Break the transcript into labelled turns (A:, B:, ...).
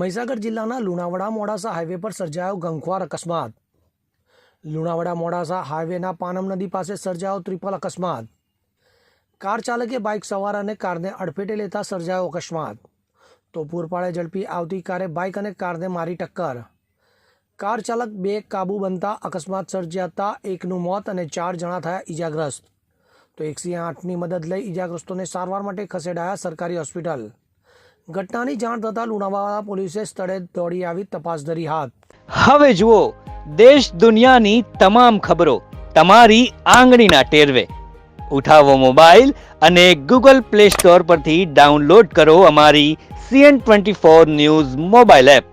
A: મહીસાગર જિલ્લાના લુણાવાડા મોડાસા હાઈવે પર સર્જાયો ગંખવાર અકસ્માત. લુણાવાડા મોડાસા હાઈવેના પાનમ નદી પાસે સર્જાયો ત્રિપલ અકસ્માત. કાર ચાલકે બાઇક સવાર અને કારને અડફેટે લેતા સર્જાયો અકસ્માત. તો પૂરપાળે ઝડપી આવતી કારે બાઇક અને કારને મારી ટક્કર. કાર ચાલક બે કાબુ બનતા અકસ્માત સર્જાતા એકનું મોત અને ચાર જણા થયા ઈજાગ્રસ્ત. તો એકસો આઠની મદદ લઈ ઈજાગ્રસ્તોને સારવાર માટે ખસેડાયા સરકારી હોસ્પિટલ. ઘટનાની જાણ થતાં લુણાવાડા પોલીસે સ્થળે દોડી આવી તપાસ ધરી હાથ.
B: હવે જુઓ, દેશ દુનિયાની તમામ ખબરો તમારી આંગળીના ટેરવે. ઉઠાવો મોબાઈલ અને ગૂગલ પ્લે સ્ટોર પરથી ડાઉનલોડ કરો અમારી CN twenty four news mobile app.